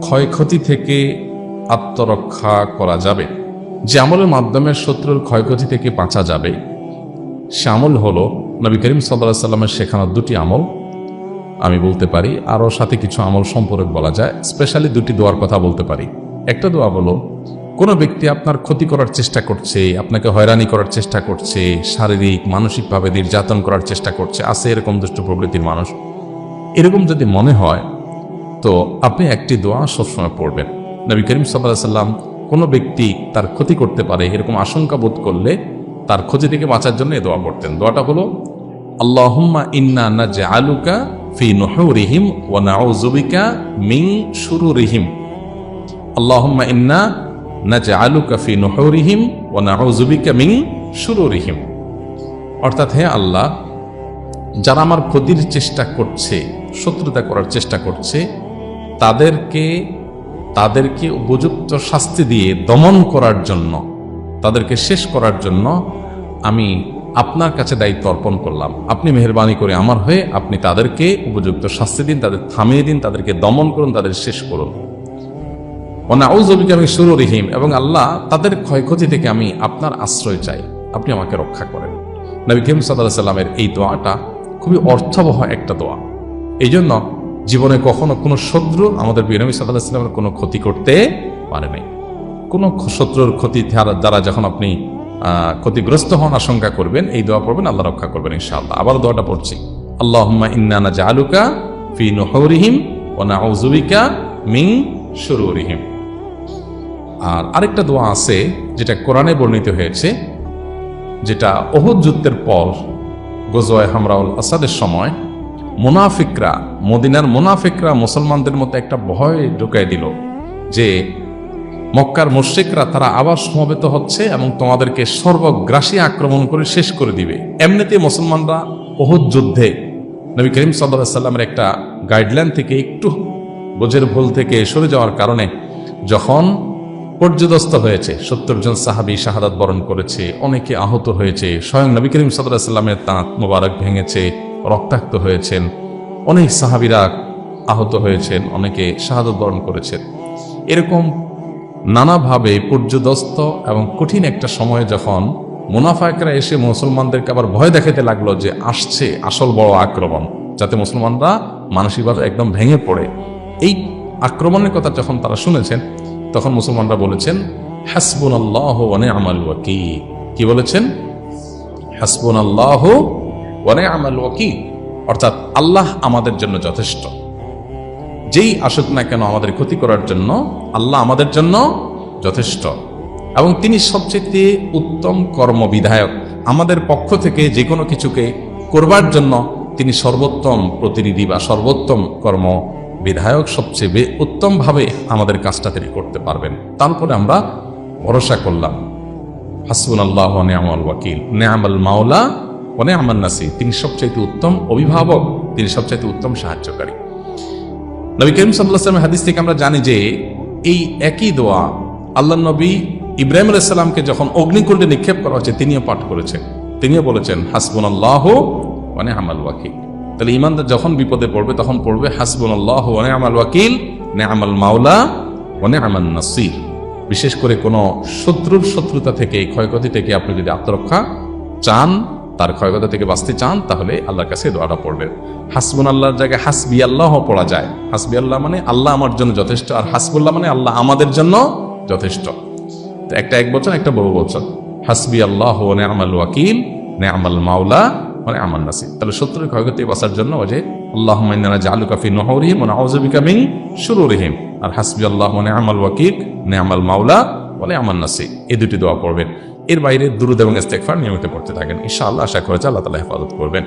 ক্ষয়ক্ষতি থেকে আত্মরক্ষা করা যাবে। যে আমলের মাধ্যমে শত্রুর ক্ষয়ক্ষতি থেকে বাঁচা যাবে। সে আমল হলো নবী করিম সাল্লাহ সাল্লামের শেখানো দুটি আমল। আমি বলতে পারি, আরও সাথে কিছু আমল সম্পর্কে বলা যায়। স্পেশালি দুটি দোয়ার কথা বলতে পারি। একটা দোয়া বলো কোনো ব্যক্তি আপনার ক্ষতি করার চেষ্টা করছে, আপনাকে হয়রানি করার চেষ্টা করছে, শারীরিক, মানসিকভাবে নির্যাতন করার চেষ্টা করছে, আছে এরকম দুষ্ট প্রবৃত্তির মানুষ। এরকম যদি মনে হয় তো আপনি একটি দোয়া সবসময় পড়বেন। নবী করিম সাল্লাহ সাল্লাম কোনো ব্যক্তি তার ক্ষতি করতে পারে, এরকম আশঙ্কা বোধ করলে তার ক্ষতি থেকে বাঁচার জন্য এই দোয়া পড়তেন। দোয়াটা হলো, আল্লাহুম্মা ইন্না নাজআলুকা ফি নুহুরিহিম ওয়া নাউযুবিকা মিন শুরুরিহিম। আল্লাহুম্মা ইন্না নাজআলুকা ফি নুহুরিহিম ওয়া নাউযুবিকা মিন শুরুরিহিম। অর্থাৎ হে আল্লাহ, যারা আমার ক্ষতির চেষ্টা করছে, শত্রুতা করার চেষ্টা করছে তাদেরকে তাদেরকে উপযুক্ত শাস্তি দিয়ে দমন করার জন্য, তাদেরকে শেষ করার জন্য আমি আপনার কাছে দায়িত্ব অর্পণ করলাম। আপনি মেহরবানি করে আমার হয়ে আপনি তাদেরকে উপযুক্ত শাস্তি দিন, তাদের থামিয়ে দিন, তাদেরকে দমন করুন, তাদের শেষ করুন। অনাউজবিকে আমি শুরু রহিম এবং আল্লাহ তাদের ক্ষয়ক্ষতি থেকে আমি আপনার আশ্রয় চাই। আপনি আমাকে রক্ষা করেন। নবী সাল্লাহ সাল্লামের এই দোয়াটা খুবই অর্থবহ একটা দোয়া। এই জন্য জীবনে কখনো কোনো শত্রু আমাদের বিনবী সাল্লাহ সাল্লামের কোনো ক্ষতি করতে পারে নাই। কোনো শত্রুর ক্ষতি দ্বারা যখন আপনি ক্ষতিগ্রস্ত হন আশঙ্কা করবেন, এই দোয়া পড়বেন, আল্লাহ রক্ষা করবেন ইনশাআল্লাহ। আবার দোয়াটা পড়ছি। আল্লাহুম্মা ইন্নানা জালুকা ফি নুহুরিহিম ওয়া নাউযুবিকা মিন শুরুরিহিম আর আরেকটা দোয়া আছে, যেটা কোরআনে বর্ণিত হয়েছে, যেটা অহুদ যুদ্ধের পর গোজোয় হামরাউল আসাদের সময় মুনাফিকরা, মদিনার মুনাফিকরা মুসলমানদের মধ্যে একটা ভয় ঢুকাই দিল যে মক্কার মুশ্রিকরা তারা আবার সমবেত হচ্ছে এবং তোমাদেরকে সর্বগ্রাসী আক্রমণ করে শেষ করে দিবে। এমনিতে মুসলমানরা অহুদ যুদ্ধে নবী করিম সাল্লামের একটা গাইডলাইন থেকে একটু বোঝের ভুল থেকে সরে যাওয়ার কারণে যখন পর্যদস্ত হয়েছে, সত্তর জন সাহাবি শাহাদাত বরণ করেছে, অনেকে আহত হয়েছে, স্বয়ং নবী করিম সাল্লাহ সাল্লামের তাঁত মোবারক ভেঙেছে রক্তাক্ত হয়েছেন। অনেক সাহাবিরা আহত হয়েছেন, অনেকে শাহাদত বরণ করেছেন। এরকম নানাভাবে পর্যদস্ত এবং কঠিন একটা সময় যখন মুনাফায়করা এসে মুসলমানদেরকে আবার ভয় দেখাতে লাগল যে আসছে আসল বড় আক্রমণ, যাতে মুসলমানরা মানসিকভাবে একদম ভেঙে পড়ে। এই আক্রমণের কথা যখন তারা শুনেছেন, তখন মুসলমানরা বলেছেন হাসবুন আল্লাহ ওয়ানে আমাল কি বলেছেন? হাসবুন আল্লাহ অর্থাৎ আল্লাহ আমাদের জন্য যথেষ্ট। যেই আসুক না কেন আমাদের ক্ষতি করার জন্য, আল্লাহ আমাদের জন্য যথেষ্ট। এবং তিনি সবচেয়ে উত্তম কর্মবিধায়ক। আমাদের পক্ষ থেকে যে কোনো কিছুকে করবার জন্য তিনি সর্বোত্তম প্রতিনিধি বা সর্বোত্তম কর্ম বিধায়ক সবচেয়ে উত্তমভাবে আমাদের কাজটা তিনি করতে পারবেন। তারপরে আমরা ভরসা করলাম। হাসবুন আল্লাহ নেয়ামল ওয়াকিল। নেয়ামল মাওলা ও নেয়ামল নাসি তিনি সবচাইতে উত্তম অভিভাবক, তিনি সবচাইতে উত্তম সাহায্যকারী। নবী করিম সাল্লাহামের হাদিস থেকে আমরা জানি যে, এই একই দোয়া আল্লাহ নবী ইব্রাহিম আলাইসাল্লামকে যখন অগ্নিকুণ্ডে নিক্ষেপ করা হচ্ছে তিনিও পাঠ করেছেন। তিনিও বলেছেন হাসবুন আল্লাহ মানে আমাল ওয়াকিল। তাহলে ইমানদার যখন বিপদে পড়বে, তখন পড়বে হাসবুন আল্লাহ ওয়ানে আমাল ওয়াকিল নে আমাল মাওলা ওয়ানে আমাল নাসির। বিশেষ করে কোনো শত্রুর শত্রুতা থেকে, ক্ষয়ক্ষতি থেকে আপনি যদি আত্মরক্ষা চান তার ক্ষয়ক্ষতি থেকে বাঁচতে চান, তাহলে আল্লাহর কাছে দোয়াটা পড়বেন। হাসবুন আল্লাহর জায়গায় হাসবি আল্লাহ পড়া যায়। হাসবি আল্লাহ মানে আল্লাহ আমার জন্য যথেষ্ট, আর হাসবুল্লাহ মানে আল্লাহ আমাদের জন্য যথেষ্ট। একটা এক বছর, একটা বহু বছর। হাসবি আল্লাহ ও নেআমাল ওয়াকিল নেআমাল মাওলা মানে আমার নাসি তাহলে শত্রুর ক্ষয়ক্ষতি বাঁচার জন্য ওই যে আল্লাহ মাইনানা জালু কাফি নহরিহিম ও নাউজুবিকা মিন শুরুরিহিম আর হাসবি আল্লাহ মানে নেআমাল ওয়াকিল নেআমাল মাওলা বলে আমার নাসি এই দুটি দোয়া পড়বেন। এর বাইরে দুরুদ এবং ইস্তেকফার নিয়মিত করতে থাকেন। ইনশাআল্লাহ আশা করেছে আল্লাহ তালা হেফাজত করবেন।